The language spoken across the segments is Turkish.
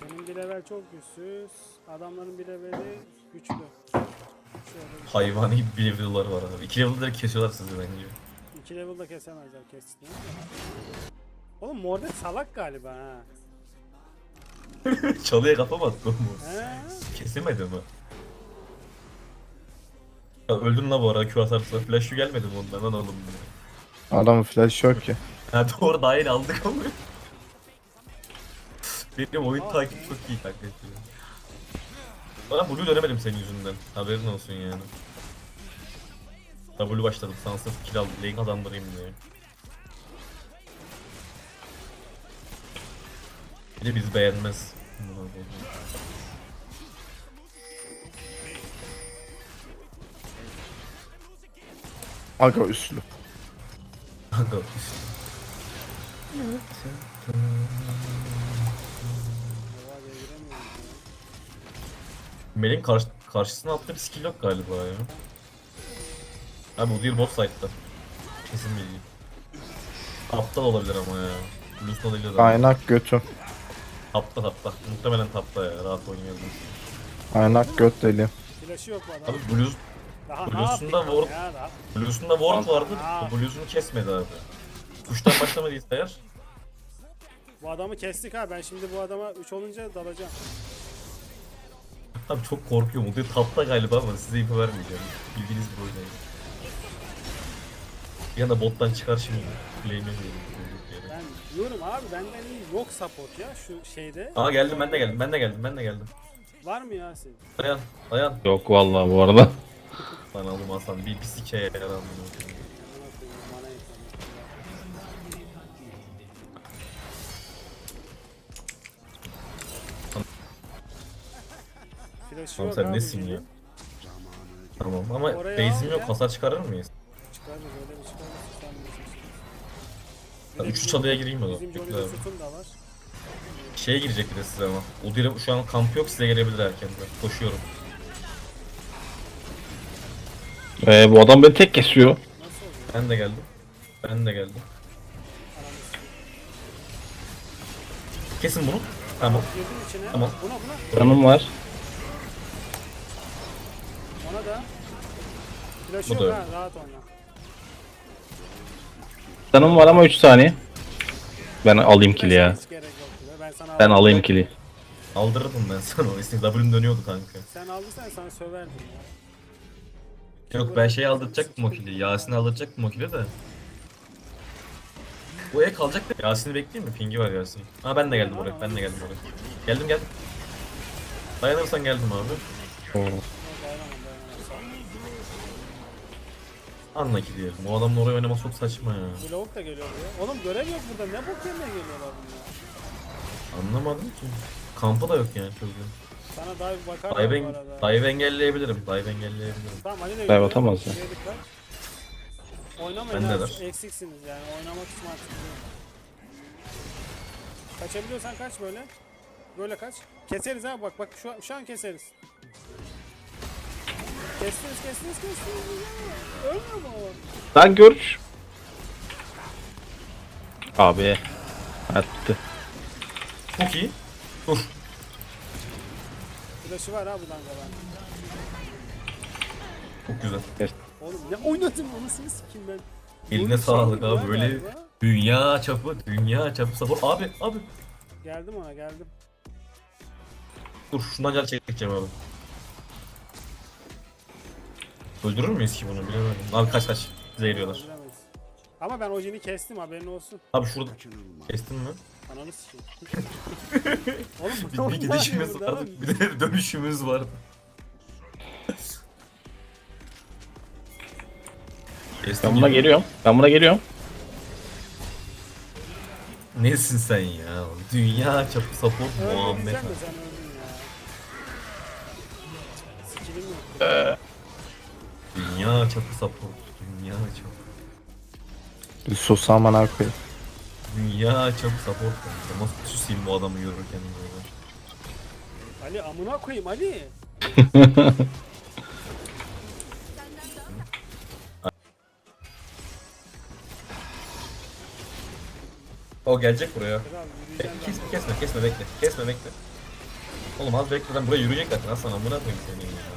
Senin bir level çok güçsüz. Adamların bir leveli güçlü. Şöyle Hayvani bir level'ları var abi. İki level'ları kesiyorlar sizi bence. İki level'da kesemezler kesin. Oğlum Mordet salak galiba ha. Çalıya kafa battı oğlum bu. He? Kesemedi mi? Ya öldün la bu arada Q atarsa. Flash'ı gelmedi mi ondan lan oğlum? Adamın flash yok ki. Ha doğru daha yeni aldık ama. Benim oyun takip çok iyi takip ediyor. Bana Blue dönemedim senin yüzünden. Haberin olsun yani. W başladım sana sırf kill al, lane kazandırayım diye. Bir de bizi beğenmez. Aga üslü. Kanka. Oha Melin karşı, karşısına attığı bir skill yok galiba ya. Abi bu değil bot side'da. Kesin bilgi. Aptal olabilir ama ya. Blues'un adıyla da. Kaynak götü. Tapta tapta. Muhtemelen tapta ya. Rahat oynayabilir. Kaynak göt deli. Flash'ı yok bu adam. Abi Blues, Blues'un da ward-. Blues'un da ward vardı. O Blues'unu kesmedi abi. Tuştan başlamadıysa eğer. Bu adamı kestik ha ben şimdi bu adama 3 olunca dalacağım. Abi çok korkuyorum. O da tapta galiba ama size info vermeyeceğim. Bildiğiniz bir oynayın. Bir anda bottan çıkar şimdi. Flame'e Ben diyorum abi benden iyi yok support ya şu şeyde. Aa geldim ben de geldim ben de geldim ben de geldim. Var mı ya senin? Dayan dayan. Yok vallahi bu arada. Lan oğlum Hasan bir pis hikaye yaran bunu. Oğlum yok sen abi nesin ya? Tamam ama Oraya base'im al yok ya. hasar çıkarır mıyız? Çıkarırız öyle bir çıkarırız. Sen bilirsin. Ya Bir de üçlü bizim- çalıya gireyim mi lan? Bizim Bekle abi. sütun da var. Şeye girecek bir de size ama. O diyelim şu an kamp yok size gelebilir erkenden. Koşuyorum. Ee, bu adam beni tek kesiyor. Nasıl oluyor? Ben de geldim. Ben de geldim. Kesin bunu. Tamam. İçine. Tamam. Buna buna. Canım var. Ona da. Flash Bu yok da ha rahat oyna. Canım var ama 3 saniye. Ben alayım kili ya. Hiç gerek. Ben sana Ben aldım. alayım kili. Aldırırdım ben sana o ismi. W'm dönüyordu kanka. Sen aldıysan sana söverdim ya. Yok ben şey aldıracaktım o kili. Yasin'i aldıracaktım o kili de. Bu el kalacak da Yasin'i bekleyeyim mi? Pingi var Yasin. Ha ben de geldim oraya. Ben de geldim oraya. Geldim geldim. Dayanırsan geldim abi. Dayanamam Anla ki diyelim. O adamın oraya oynaması çok saçma ya. Bu lavuk da geliyor buraya. Oğlum görev yok burada. Ne bok yemeye geliyorlar bunlar. Anlamadım ki. Kampı da yok yani çocuğun. Sana dive bakar Dive, bu en, arada. dive engelleyebilirim. Dive engelleyebilirim. Tamam Ali de Dive atamaz ya. Oynamayın Ben neler? Eksiksiniz yani. Oynamak artık. Kaçabiliyorsan kaç böyle. Böyle kaç. Keseriz ha bak bak şu, şu an keseriz. Kestiniz kestiniz kestiniz. Ya. Ölmüyor mu o? Lan görüş. Abi. Bitti. Çok iyi. Dur. Flash'ı var ha bu dangadan. Çok güzel. Oğlum ne oynadım anasını sikeyim ben. Eline sağlık abi. ya Böyle galiba. dünya çapı, dünya çapı sabır. Abi, abi. Geldim ona geldim. Dur şundan can çekeceğim abi. Öldürür müyüz ki bunu bilemedim. Abi kaç kaç. Bize geliyorlar. Bilemeyiz. Ama ben Oji'ni kestim haberin olsun. Abi şurada kestin mi? Ananı sikeyim. Oğlum Bir, bu bir gidişimiz vardı. Bir de dönüşümüz vardı. Kestin Ben buna gibi. geliyorum. Ben buna geliyorum. Nesin sen ya? Dünya çapı support Muhammed. diyeceğim de sen öldün ya. Skillim yok. Dünya çapı support. Dünya çapı. Sus amına koyayım. Dünya çapı support. kanka. Nasıl susayım bu adamı yürürken böyle. Ali amına koyayım Ali. O gelecek buraya. Kral yürüyeceğim Kesme kesme kesme bekle. Kesme bekle. Oğlum az bekleden buraya yürüyecek zaten Hasan amına koyayım seni ya.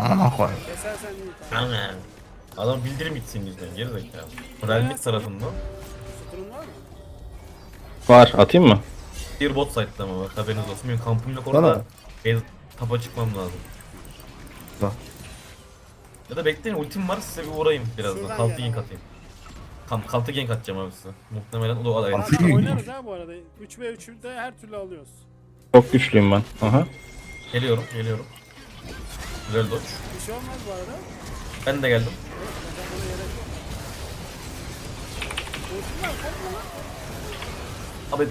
Amına koy. Kesersen iyi tamam. Aynen. Adam bildirim gitsin bizden geri zekalı. Madrid tarafından. Sütunun var mı? Var atayım mı? Bir bot site'da ama bak haberiniz olsun. Benim kampım yok Bana. orada. El tapa çıkmam lazım. Bak. Ya da bekleyin ultim var size bir uğrayayım birazdan. Şuradan Kaltı gel gank ama. atayım. Kan, kaltı gank atacağım abi size. Muhtemelen o da Abi Hı. oynarız ha bu arada. 3 ve 3'ü de her türlü alıyoruz. Çok güçlüyüm ben. Aha. Geliyorum, geliyorum. Güzel dodge. Bir şey olmaz bu arada. Ben de geldim. Kazanmana gerek yok. Ultim var korkma lan. Abi.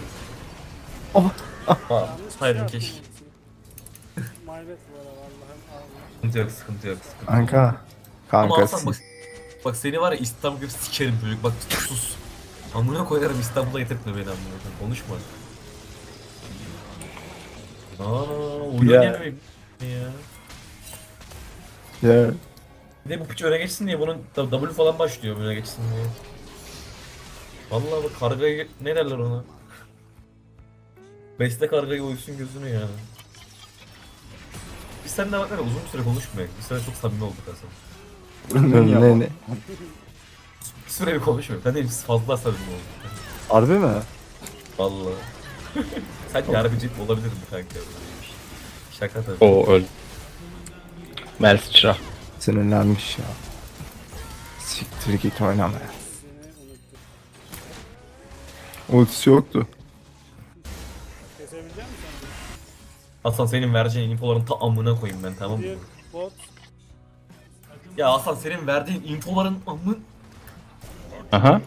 Oh. Aa, şey hayır yaptım keşke. ultimi. Maybet bu arada Allah'ım Allah. Sıkıntı yok, sıkıntı yok, sıkıntı yok. Kanka. Ama Kanka. Hasan bak, bak seni var ya İstanbul gibi sikerim çocuk bak sus. Amına koyarım İstanbul'a getirtme beni amına koyayım. Konuşma. Aa, uyuyor Ya. ya. Ya. Bir de bu piç öne geçsin diye bunun da- W falan başlıyor öne geçsin diye. Vallahi bak kargayı ne derler ona? Besle kargayı uyusun gözünü ya. Biz seninle bak uzun bir süre konuşmayak. Biz seninle çok samimi olduk aslında. ne ne? Bir süre bir konuşmuyoruz. Sen de biz fazla samimi olduk. Harbi mi? Vallahi. Sen yardımcı olabilirdin kanka. Şaka tabii. O öl. Mersi çıra. Sinirlenmiş ya. Siktir git oynama ya. Ultisi yoktu. Kesebilecek misin? Hasan senin vereceğin infoların ta amına koyayım ben tamam mı? Bot. Ya Hasan senin verdiğin infoların amın... Aha.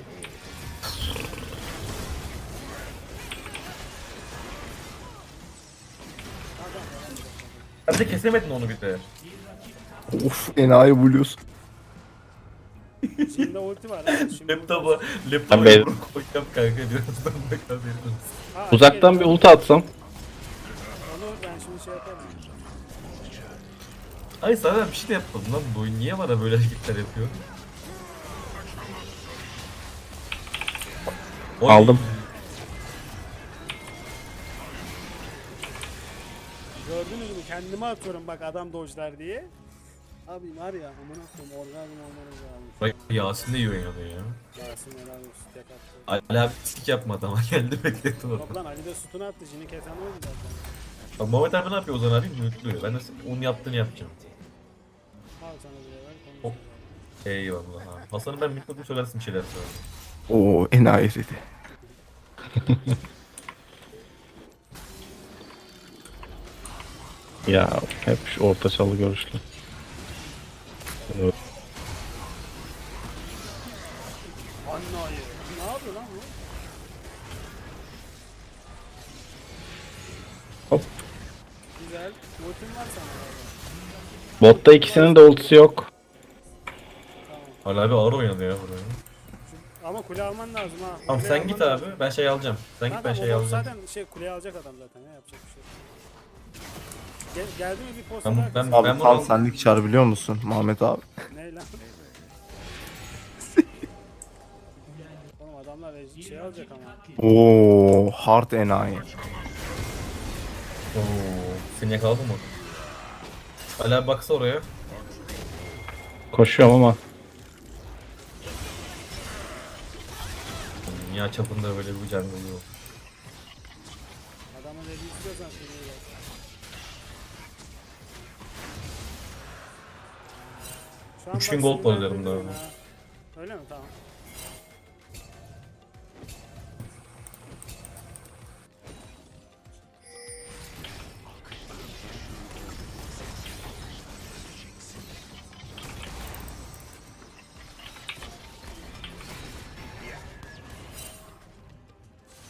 Sen de kesemedin onu bir de. Of enayi buluyorsun. Şimdi ulti var. ha, Şimdi Laptopa, Ben laptopa be- yumruk koyacağım kanka birazdan bak haberin olsun. Ha, Uzaktan bir ulti atsam. Onu ben şimdi şey yaparım. Ay sana ben bir şey de yapmadım lan bu oyun niye bana böyle hareketler yapıyor? Oy. Aldım. Gördünüz mü? Kendime atıyorum bak adam dojlar diye. Abi var ya amına koyayım orgazm olmanız lazım. Bak Yasin de iyi oynadı ya. Yasin helal olsun tek attı. Ali abi sik yapmadı ama geldi bekledi orada. Yok lan Ali de sütunu attı. Jini kesen oydu zaten. Bak Mehmet abi ne yapıyor Ozan abi? Mutluyor. Ben de onun yaptığını yapacağım. Al sana bir ver O- konuş. Eyvallah abi. Hasan'ı ben mutlu söylersin bir şeyler sonra. Oo enayi dedi. Ya hep şu orta çalı görüşlü. Evet. Anlayı. Ne yapıyor lan bu? Hop. Güzel. Ultim var sana. Botta ikisinin de ultisi yok. Ali abi ağır oynadı ya buraya. Şu- Ama kule alman lazım ha. Tamam Kuleyi sen git abi. Ben şey alacağım. Sen git ben Zaten şey o alacağım. Zaten şey kuleye alacak adam zaten ya yapacak bir şey. yok. Gel, geldi mi bir posta Ben- ben-. Abi bunu tam al- senlik çar biliyor musun Muhammed abi? Ne lan? Oğlum adamlar şey alacak ama. Oo hard enayi. Oo, seni yakaladım mı? Abi baksa oraya. Koşuyorum ama. Dünya çapında böyle bir jungle yok. Adamın dediği istiyorsan söylüyorlar. Şu an 3000 bak gold var üzerimde abi. Öyle mi? Tamam.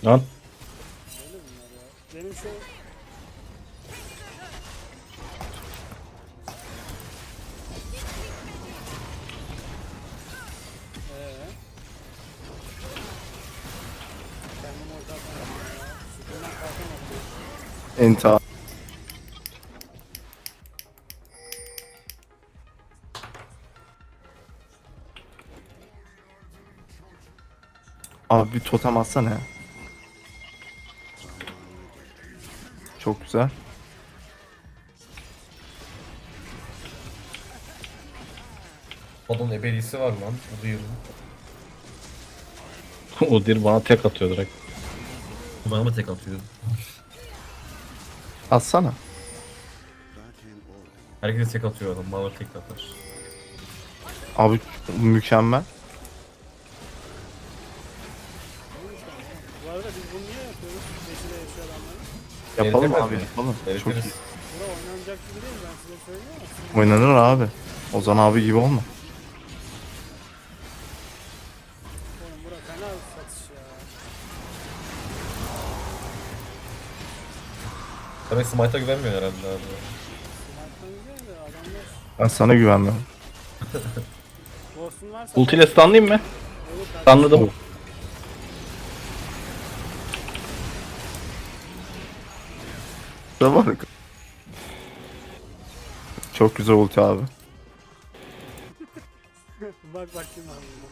Lan. Benim şu Enta. Abi bir totem atsana ya. Çok güzel. Adamın ebedisi var lan. Udyr'ın. Udyr bana tek atıyor direkt. Bana mı tek atıyor? Atsana. Herkese tek atıyor adam. Bana tek atar. Abi mükemmel. Bu arada biz bunu niye yapıyoruz? Beşi de yaşıyor adamların. Yapalım abi mi? yapalım. Çok Eritiriz. iyi. Bura oynanacak gibi değil ben size söyleyeyim ama. siz- Oynanır abi. Ozan abi gibi olma. Oğlum bura fena bir satış ya. Demek Smite'a güvenmiyor herhalde abi. Ben sana güvenmiyorum. Ghost'un varsa... Ultiyle stunlayayım mı? Olur kardeşim. Stunladım. Da bak. Çok güzel ulti abi. bak bak kim var burada.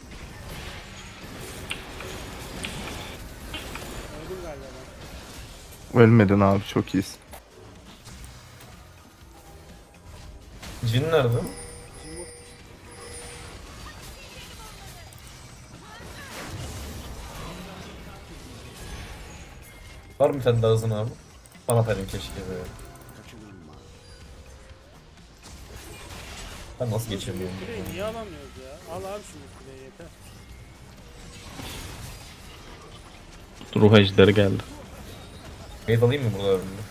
Öldüm galiba ben. Ölmedin abi çok iyisin. Jin nerede? Var mı tane daha hızın abi? Bana verin keşke be. Ben nasıl geçemiyorum? Kuleyi niye alamıyoruz ya? Al abi şunu kuleyi yeter. Ruh ejderi geldi. Gate alayım mı burada önümde?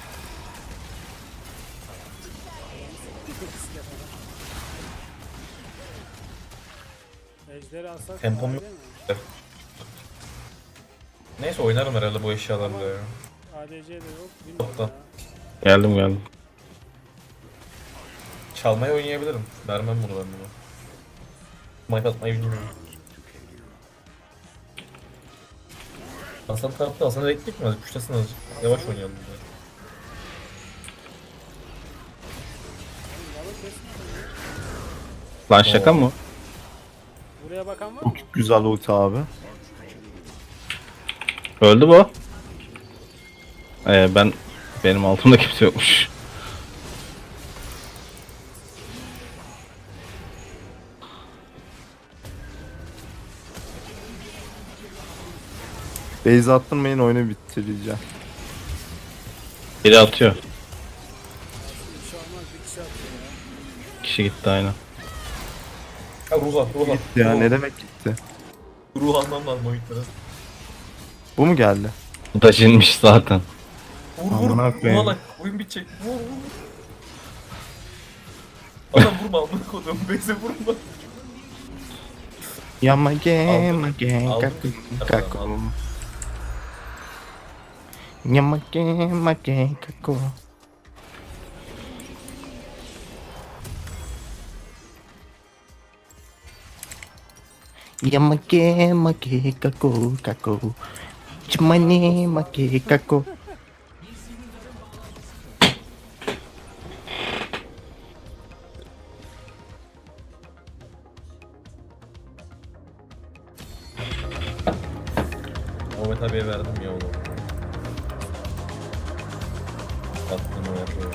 Ejderi alsak Tempom yok. Neyse oynarım herhalde bu eşyalarla ya. ADC de yok. Bilmiyorum Topla. ya. Geldim geldim. Çalmayı oynayabilirim. Vermem bunu ben buna. Smite atmayı bilmiyorum. Hasan tarafta Hasan'a bekledik mi? Azıcık kuşlasın azıcık. Yavaş oynayalım. bir de. Lan şaka mı? Buraya bakan var mı? Çok güzel ulti abi. Öldü bu. Ee, ben benim altımda kimse yokmuş. Base attırmayın oyunu bitireceğim. Biri atıyor. Bir kişi atıyor ya. Kişi gitti aynen. Ha ruha, ruha. Ya ruha. ne demek gitti? Ruh almam lazım oyunlara. Bu mu geldi? Bu da cinmiş zaten. Vur vur. Amına koyayım. Ruha lan. Oyun bitecek. Vur vur. Adam vurma amına kodum. Beze vurma. Yamage Aldım. mage Aldım. kaku kaku. aldım. Yamage mage kaku. Yamage mage kaku kaku. Chimane mage kaku. Ahmet abiye verdim ya onu. Attım o yapıyor.